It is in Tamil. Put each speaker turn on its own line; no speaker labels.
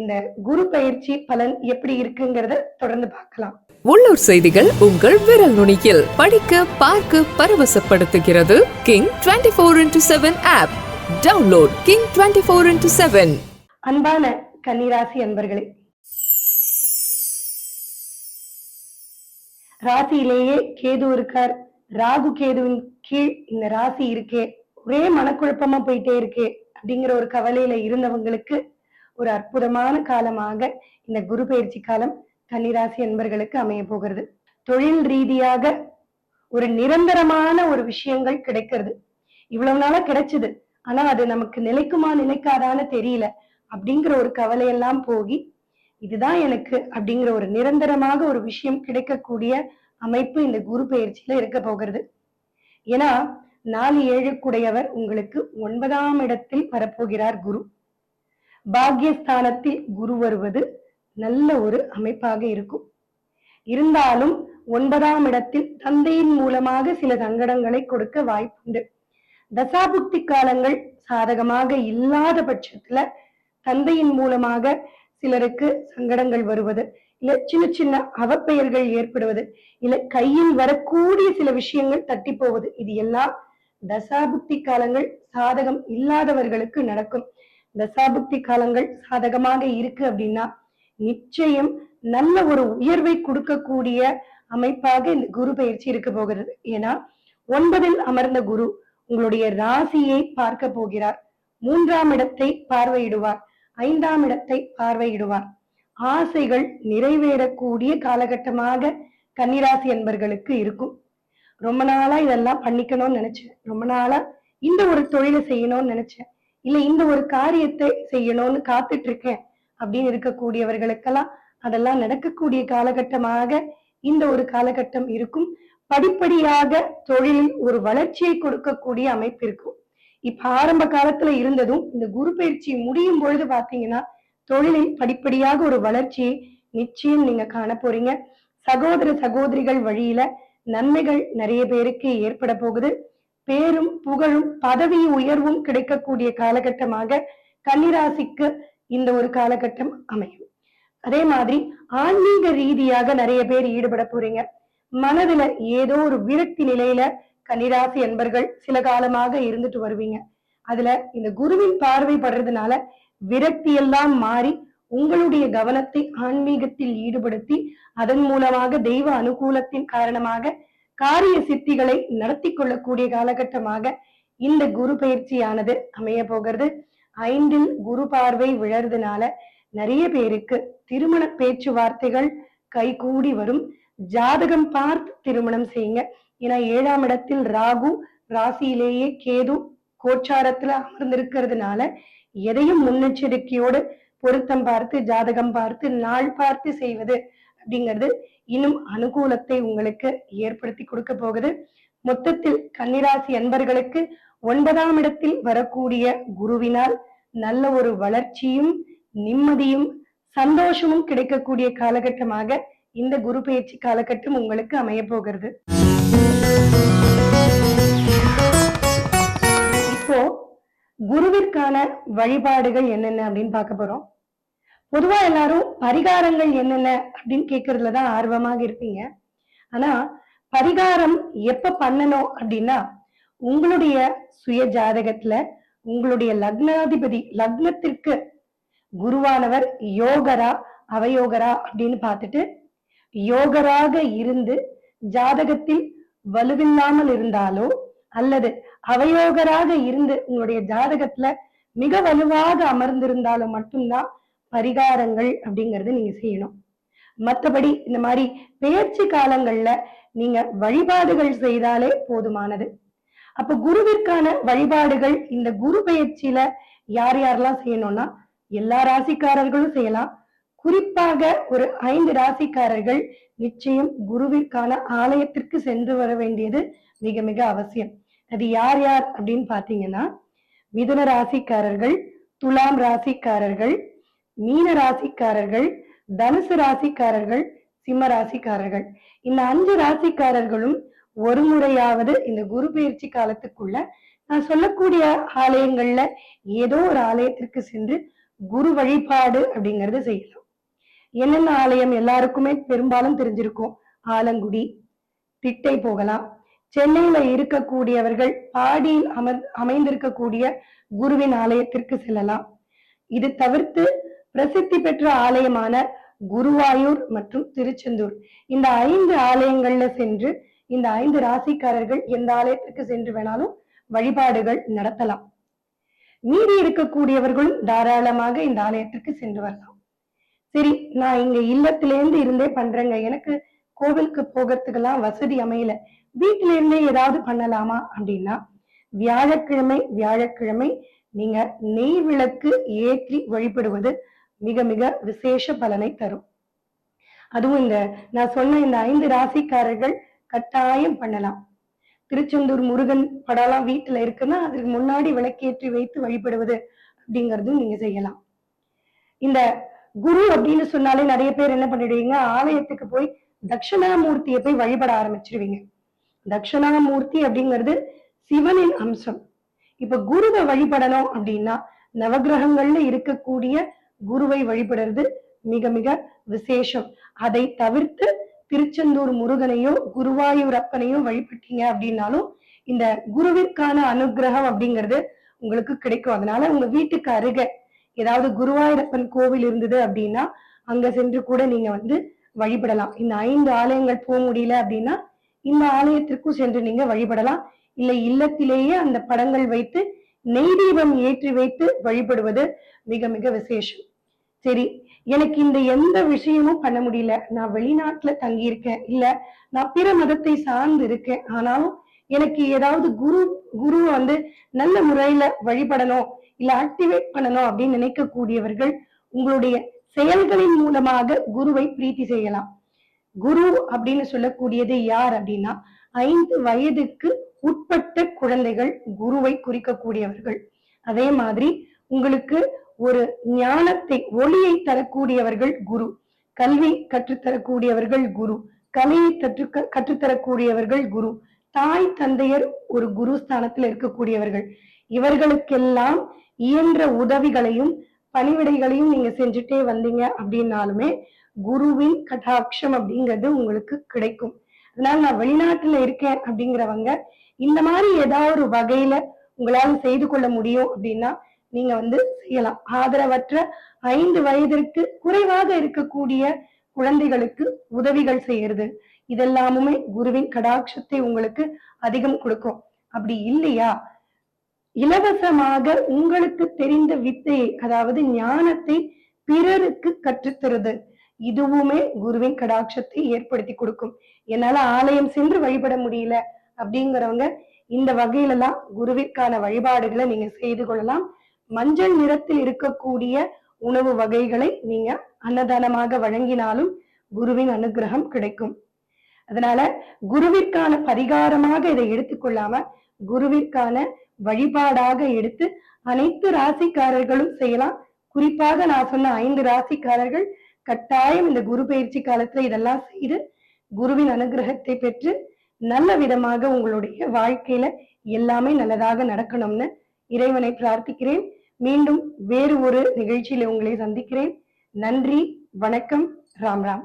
இந்த குரு பயிற்சி பலன் எப்படி இருக்குங்கிறத தொடர்ந்து பார்க்கலாம்.
உள்ளூர் செய்திகள் உங்கள் விரல் நுனியில். படிக்க பார்க்க பரவசப்படுத்துகிறது king twenty four into seven app. Download king twenty four into seven.
அன்பான கன்னிராசி அன்பர்களே. ராசியிலேயே கேது இருக்கார். ராகு கேதுவின் கீழ் இந்த ராசி இருக்கே. ஒரே மனக்குழப்பமா போயிட்டே இருக்கே அப்படிங்கிற ஒரு கவலையில இருந்தவங்களுக்கு ஒரு அற்புதமான காலமாக இந்த குரு பயிற்சி காலம் கன்னிராசி அன்பர்களுக்கு அமைய போகிறது. தொழில் ரீதியாக ஒரு நிரந்தரமான ஒரு விஷயங்கள் கிடைக்கிறது. இவ்வளவு நாளா கிடைச்சது. ஆனா அது நமக்கு நிலைக்குமா நிலைக்காதான்னு தெரியல அப்படிங்கிற ஒரு கவலையெல்லாம் போகி இதுதான் எனக்கு அப்படிங்கிற ஒரு நிரந்தரமாக ஒரு விஷயம் கிடைக்கக்கூடிய அமைப்பு இந்த குரு பயிற்சியில இருக்க போகிறது. ஏன்னா நாலு ஏழுக்குடையவர் உங்களுக்கு ஒன்பதாம் இடத்தில் வரப்போகிறார் குரு. பாக்யஸ்தானத்தில் குரு வருவது நல்ல ஒரு அமைப்பாக இருக்கும். இருந்தாலும் ஒன்பதாம் இடத்தில் தந்தையின் மூலமாக சில சங்கடங்களை கொடுக்க வாய்ப்புண்டு. தசாபுக்தி காலங்கள் சாதகமாக இல்லாத பட்சத்துல தந்தையின் மூலமாக சிலருக்கு சங்கடங்கள் வருவது இல்ல சின்ன சின்ன அவப்பெயர்கள் ஏற்படுவது இல்ல கையில் வரக்கூடிய சில விஷயங்கள் தட்டி போவது இது எல்லாம் தசாபுக்தி காலங்கள் சாதகம் இல்லாதவர்களுக்கு நடக்கும். தசாபுக்தி காலங்கள் சாதகமாக இருக்கு அப்படின்னா நிச்சயம் நல்ல ஒரு உயர்வை கொடுக்கக்கூடிய அமைப்பாக இந்த குரு பயிற்சி இருக்க போகிறது. ஏன்னா ஒன்பதில் அமர்ந்த குரு உங்களுடைய ராசியை பார்க்க போகிறார். மூன்றாம் இடத்தை பார்வையிடுவார். ஐந்தாம் இடத்தை பார்வையிடுவார். ஆசைகள் நிறைவேறக்கூடிய காலகட்டமாக கன்னிராசி என்பர்களுக்கு இருக்கும். ரொம்ப நாளா இதெல்லாம் பண்ணிக்கணும்னு நினைச்சேன். ரொம்ப நாளா இந்த ஒரு தொழிலை செய்யணும்னு நினைச்சேன். இல்ல இந்த ஒரு காரியத்தை செய்யணும்னு காத்துட்டு இருக்கேன் அப்படின்னு இருக்கக்கூடியவர்களுக்கெல்லாம் அதெல்லாம் நடக்கக்கூடிய காலகட்டமாக இந்த ஒரு காலகட்டம் இருக்கும். படிப்படியாக தொழிலில் ஒரு வளர்ச்சியை கொடுக்கக்கூடிய அமைப்பு இருக்கும். இப்ப ஆரம்ப காலத்துல இருந்ததும் இந்த குரு பயிற்சி முடியும் பொழுது பாத்தீங்கன்னா தொழிலில் படிப்படியாக ஒரு வளர்ச்சியை நிச்சயம் நீங்க காண போறீங்க சகோதர சகோதரிகள் வழியில நன்மைகள் நிறைய பேருக்கு ஏற்பட போகுது. பேரும் புகழும் பதவி உயர்வும் கிடைக்கக்கூடிய காலகட்டமாக கன்னிராசிக்கு இந்த ஒரு காலகட்டம் அமையும். அதே மாதிரி ஆன்மீக ரீதியாக நிறைய பேர் ஈடுபட போறீங்க. மனதுல ஏதோ ஒரு விரக்தி நிலையில கன்னிராசி என்பர்கள் சில காலமாக இருந்துட்டு வருவீங்க. அதுல இந்த குருவின் பார்வை படுறதுனால விரக்தி எல்லாம் மாறி உங்களுடைய கவனத்தை ஆன்மீகத்தில் ஈடுபடுத்தி அதன் மூலமாக தெய்வ அனுகூலத்தின் காரணமாக காரிய சித்திகளை நடத்தி கொள்ளக்கூடிய காலகட்டமாக இந்த குரு பயிற்சியானது அமைய போகிறது. ஐந்தில் குரு பார்வை விழறதுனால நிறைய பேருக்கு திருமண பேச்சுவார்த்தைகள் கைகூடி வரும். ஜாதகம் பார்த்து திருமணம் செய்யுங்க. ஏன்னா ஏழாம் இடத்தில் ராகு ராசியிலேயே கேது கோச்சாரத்துல அமர்ந்திருக்கிறதுனால எதையும் முன்னெச்சரிக்கையோடு பொருத்தம் பார்த்து ஜாதகம் பார்த்து நாள் பார்த்து செய்வது அப்படிங்கிறது இன்னும் அனுகூலத்தை உங்களுக்கு ஏற்படுத்தி கொடுக்க போகுது. மொத்தத்தில் கன்னிராசி அன்பர்களுக்கு ஒன்பதாம் இடத்தில் வரக்கூடிய குருவினால் நல்ல ஒரு வளர்ச்சியும் நிம்மதியும் சந்தோஷமும் கிடைக்கக்கூடிய காலகட்டமாக இந்த குரு பயிற்சி காலகட்டம் உங்களுக்கு அமைய போகிறது. இப்போ குருவிற்கான வழிபாடுகள் என்னென்ன அப்படின்னு பார்க்க போறோம். பொதுவா எல்லாரும் பரிகாரங்கள் என்னென்ன அப்படின்னு கேட்கறதுல தான் ஆர்வமாக இருப்பீங்க. ஆனா பரிகாரம் எப்ப பண்ணணும் அப்படின்னா உங்களுடைய சுய ஜாதகத்துல உங்களுடைய லக்னாதிபதி லக்னத்திற்கு குருவானவர் யோகரா அவயோகரா அப்படின்னு பார்த்துட்டு யோகராக இருந்து ஜாதகத்தில் வலுவில்லாமல் இருந்தாலோ அல்லது அவயோகராக இருந்து உங்களுடைய ஜாதகத்துல மிக வலுவாக அமர்ந்திருந்தாலும் மட்டும்தான் பரிகாரங்கள் அப்படிங்கறது நீங்க செய்யணும். மற்றபடி இந்த மாதிரி பேச்சு காலங்கள்ல நீங்க வழிபாடுகள் செய்தாலே போதுமானது. அப்ப குருவிற்கான வழிபாடுகள் இந்த குரு பயிற்சியில யார் யாரெல்லாம் செய்யணும்னா எல்லா ராசிக்காரர்களும் செய்யலாம். குறிப்பாக ஒரு ஐந்து ராசிக்காரர்கள் நிச்சயம் குருவிற்கான ஆலயத்திற்கு சென்று வர வேண்டியது மிக மிக அவசியம். அது யார் யார் அப்படின்னு பாத்தீங்கன்னா மிதுன ராசிக்காரர்கள் துலாம் ராசிக்காரர்கள் மீன ராசிக்காரர்கள் தனுசு ராசிக்காரர்கள் சிம்ம ராசிக்காரர்கள். இந்த அஞ்சு ராசிக்காரர்களும் ஒரு முறையாவது இந்த குரு பயிற்சி காலத்துக்குள்ள நான் சொல்லக்கூடிய ஆலயங்கள்ல ஏதோ ஒரு ஆலயத்திற்கு சென்று குரு வழிபாடு அப்படிங்கறத செய்யலாம் என்னென்ன ஆலயம் எல்லாருக்குமே பெரும்பாலும் தெரிஞ்சிருக்கும். ஆலங்குடி திட்டை போகலாம். சென்னையில இருக்கக்கூடியவர்கள் பாடியில் அமர் அமைந்திருக்கக்கூடிய குருவின் ஆலயத்திற்கு செல்லலாம். இது தவிர்த்து பிரசித்தி பெற்ற ஆலயமான குருவாயூர் மற்றும் திருச்செந்தூர். இந்த ஐந்து ஆலயங்கள்ல சென்று இந்த ஐந்து ராசிக்காரர்கள் எந்த ஆலயத்திற்கு சென்று வேணாலும் வழிபாடுகள் நடத்தலாம். மீதி இருக்கக்கூடியவர்களும் தாராளமாக இந்த ஆலயத்திற்கு சென்று வரலாம். சரி நான் இங்க இல்லத்திலேருந்து இருந்தே பண்றேங்க. எனக்கு கோவிலுக்கு போகிறதுக்கெல்லாம் வசதி அமையல. வீட்டில இருந்தே ஏதாவது பண்ணலாமா அப்படின்னா வியாழக்கிழமை வியாழக்கிழமை நீங்க நெய் விளக்கு ஏற்றி வழிபடுவது மிக மிக விசேஷ பலனை தரும். அதுவும் இந்த நான் சொன்ன இந்த ஐந்து ராசிக்காரர்கள் கட்டாயம் பண்ணலாம். திருச்செந்தூர் முருகன் படம்லாம் வீட்டுல இருக்குன்னா அதுக்கு முன்னாடி விளக்கேற்றி வைத்து வழிபடுவது அப்படிங்கறதும் நீங்க செய்யலாம். இந்த குரு அப்படின்னு சொன்னாலே நிறைய பேர் என்ன பண்ணிடுவீங்க? ஆலயத்துக்கு போய் தட்சிணாமூர்த்தியை போய் வழிபட ஆரம்பிச்சிருவீங்க. தட்சிணாமூர்த்தி அப்படிங்கிறது சிவனின் அம்சம். இப்ப குருவை வழிபடணும் அப்படின்னா நவகிரகங்கள்ல இருக்கக்கூடிய குருவை வழிபடுறது மிக மிக விசேஷம். அதை தவிர்த்து திருச்செந்தூர் முருகனையோ குருவாயூர் அப்பனையோ வழிபட்டீங்க அப்படின்னாலும் இந்த குருவிற்கான அனுகிரகம் அப்படிங்கிறது உங்களுக்கு கிடைக்கும். அதனால உங்க வீட்டுக்கு அருக ஏதாவது குருவாயூரப்பன் கோவில் இருந்தது அப்படின்னா அங்க சென்று கூட நீங்க வந்து வழிபடலாம். இந்த ஐந்து ஆலயங்கள் போக முடியல அப்படின்னா இந்த ஆலயத்திற்கும் சென்று நீங்க வழிபடலாம். இல்ல இல்லத்திலேயே அந்த படங்கள் வைத்து நெய் தீபம் ஏற்றி வைத்து வழிபடுவது மிக மிக விசேஷம். சரி எனக்கு இந்த எந்த விஷயமும் பண்ண முடியல. நான் வெளிநாட்டுல தங்கி இருக்கேன் இல்ல நான் பிற மதத்தை சார்ந்து இருக்கேன். ஆனாலும் எனக்கு ஏதாவது குரு குரு வந்து நல்ல முறையில வழிபடணும் இல்ல ஆக்டிவேட் பண்ணணும் அப்படின்னு நினைக்கக்கூடியவர்கள் உங்களுடைய செயல்களின் மூலமாக குருவை பிரீத்தி செய்யலாம். குரு அப்படின்னு சொல்லக்கூடியது யார் அப்படின்னா ஐந்து வயதுக்கு உட்பட்ட குழந்தைகள் குருவை குறிக்கக்கூடியவர்கள். அதே மாதிரி உங்களுக்கு ஒரு ஞானத்தை ஒளியை தரக்கூடியவர்கள் குரு. கல்வி கற்றுத்தரக்கூடியவர்கள் குரு. கலையை கற்று கற்றுத்தரக்கூடியவர்கள் குரு. தாய் தந்தையர் ஒரு குரு ஸ்தானத்தில் இருக்கக்கூடியவர்கள். இவர்களுக்கெல்லாம் இயன்ற உதவிகளையும் பணிவிடைகளையும் நீங்க செஞ்சுட்டே வந்தீங்க அப்படின்னாலுமே குருவின் கடாட்சம் அப்படிங்கிறது உங்களுக்கு கிடைக்கும். அதனால நான் வெளிநாட்டுல இருக்கேன் அப்படிங்கிறவங்க இந்த மாதிரி ஏதாவது ஒரு வகையில உங்களால செய்து கொள்ள முடியும் அப்படின்னா நீங்க வந்து செய்யலாம். ஆதரவற்ற ஐந்து வயதிற்கு குறைவாக இருக்கக்கூடிய குழந்தைகளுக்கு உதவிகள் செய்யறது. இதெல்லாமுமே குருவின் கடாட்சத்தை உங்களுக்கு அதிகம் கொடுக்கும். அப்படி இல்லையா? இலவசமாக உங்களுக்கு தெரிந்த வித்தையை அதாவது ஞானத்தை பிறருக்கு கற்றுத்தருது. இதுவுமே குருவின் கடாட்சத்தை ஏற்படுத்தி கொடுக்கும். என்னால ஆலயம் சென்று வழிபட முடியல அப்படிங்கிறவங்க இந்த வகையில எல்லாம் குருவிற்கான வழிபாடுகளை நீங்க செய்து கொள்ளலாம். மஞ்சள் நிறத்தில் இருக்கக்கூடிய உணவு வகைகளை நீங்க அன்னதானமாக வழங்கினாலும் குருவின் அனுகிரகம் கிடைக்கும். அதனால குருவிற்கான பரிகாரமாக இதை எடுத்துக்கொள்ளாம குருவிற்கான வழிபாடாக எடுத்து அனைத்து ராசிக்காரர்களும் செய்யலாம். குறிப்பாக நான் சொன்ன ஐந்து ராசிக்காரர்கள் கட்டாயம் இந்த குரு பயிற்சி காலத்துல இதெல்லாம் செய்து குருவின் அனுகிரகத்தை பெற்று நல்ல விதமாக உங்களுடைய வாழ்க்கையில எல்லாமே நல்லதாக நடக்கணும்னு இறைவனை பிரார்த்திக்கிறேன். மீண்டும் வேறு ஒரு நிகழ்ச்சியில உங்களை சந்திக்கிறேன். நன்றி வணக்கம் ராம் ராம்.